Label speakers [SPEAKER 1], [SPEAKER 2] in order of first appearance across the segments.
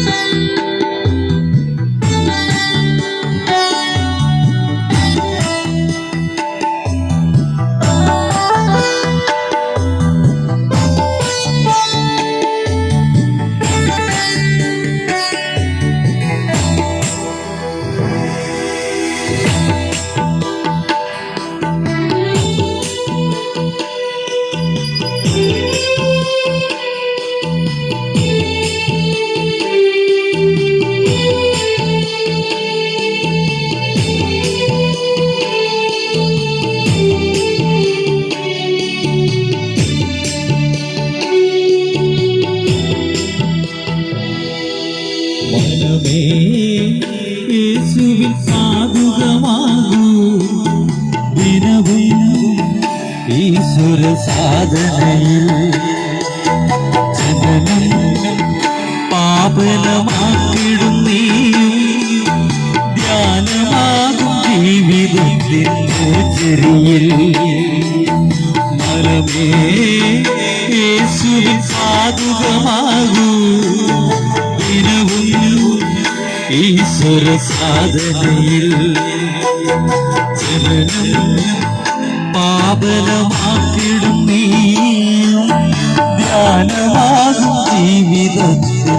[SPEAKER 1] Música മനമേ യേശുവിൻ പാതുകമാകൂ ദിനവും ഈശ്വര സാധനയിൽ ജനനം പാപനമാക്കിടും നീ ധ്യാനമാകും ജീവിതത്തിൻ ചെറിയിൽ മനമേ യേശുവിൻ പാതുകമാകൂ ദിനവും ഈശ്വര സാധനയിൽ ജനനം പാപലമാക്കിടും നീ ധ്യാനമാകും ജീവിതത്തിൻ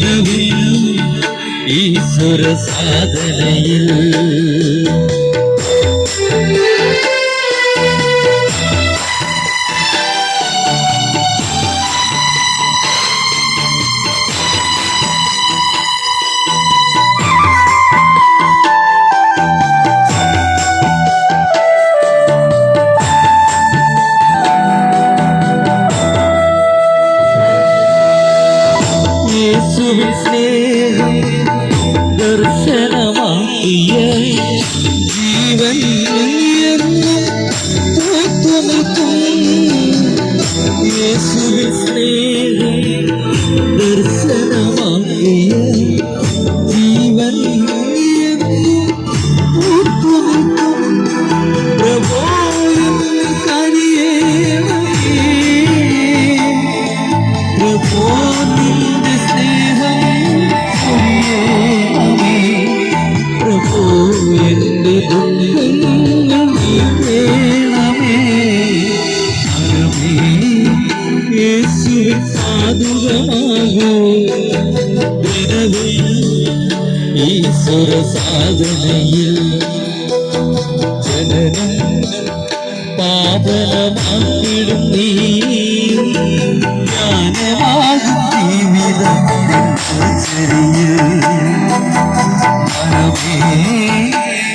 [SPEAKER 1] നാവാൽ സാധനയിൽ ഈശ്വര സാധനയിൽ ജനനം പാപനമാക്കിടും നീ. ജ്ഞാനമാകും ജീവിതത്തിൻ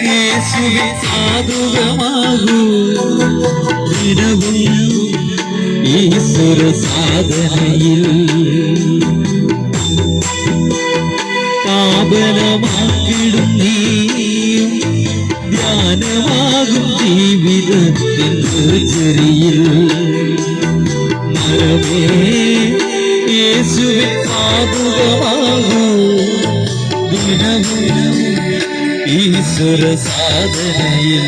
[SPEAKER 1] യേശുവെ സാധുകമാകൂ ദിനവും ഈശ്വര സാധനയിൽ പാപനമാക്കിടും നീ. ധ്യാനമാകും ജീവിതത്തിൻ ചെറിയിൽ. മരമേ യേശുവെ പാതുകമാകൂ ദിനവും ഈശ്വര സാധനയിൽ.